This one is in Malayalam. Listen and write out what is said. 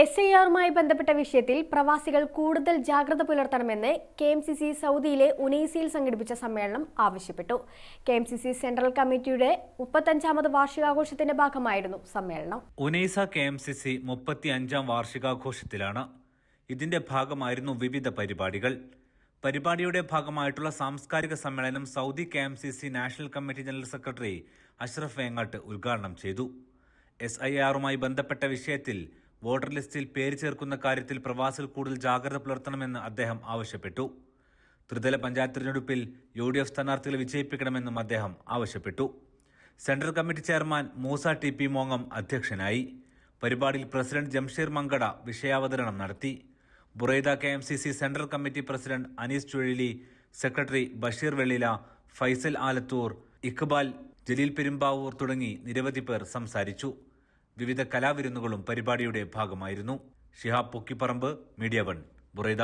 എസ് ഐ ആറുമായി ബന്ധപ്പെട്ട വിഷയത്തിൽ പ്രവാസികൾ കൂടുതൽ ജാഗ്രത പുലർത്തണമെന്ന് കെ എം സി സി സൗദിയിലെ ഉനൈസിയിൽ സംഘടിപ്പിച്ച സമ്മേളനം ആവശ്യപ്പെട്ടു. K M C C central കമ്മിറ്റിയുടെ മുപ്പത്തഞ്ചാമത് വാർഷികാഘോഷത്തിന്റെ ഭാഗമായിരുന്നു സമ്മേളനം. Unaizah K M C C മുപ്പത്തി അഞ്ചാം വാർഷികാഘോഷത്തിലാണ്. ഇതിന്റെ ഭാഗമായിരുന്നു വിവിധ പരിപാടികൾ. പരിപാടിയുടെ ഭാഗമായിട്ടുള്ള സാംസ്കാരിക സമ്മേളനം Saudi K M C C national committee general secretary Ashraf Vengat ഉദ്ഘാടനം ചെയ്തു. എസ് ഐ ആറുമായി ബന്ധപ്പെട്ട വിഷയത്തിൽ വോട്ടർ ലിസ്റ്റിൽ പേര് ചേർക്കുന്ന കാര്യത്തിൽ പ്രവാസികൾ കൂടുതൽ ജാഗ്രത പുലർത്തണമെന്ന് അദ്ദേഹം ആവശ്യപ്പെട്ടു. ത്രിതല പഞ്ചായത്ത് തിരഞ്ഞെടുപ്പിൽ യു ഡി എഫ് സ്ഥാനാർത്ഥികളെ വിജയിപ്പിക്കണമെന്നും അദ്ദേഹം ആവശ്യപ്പെട്ടു. Central committee chairman Moosa T P മോങ്ങം അധ്യക്ഷനായി. പരിപാടിയിൽ പ്രസിഡന്റ് ജംഷീർ മങ്കട വിഷയാവതരണം നടത്തി. Buraidah K M C C central committee president Anees Chuzhali secretary Basheer Vellila Faisal Alathur Iqbal Jaleel Perumbavoor തുടങ്ങി നിരവധി പേർ സംസാരിച്ചു. വിവിധ കലാവിരുന്നുകളും പരിപാടിയുടെ ഭാഗമായിരുന്നു. Shihab Pokkiparamb media one Buraidah.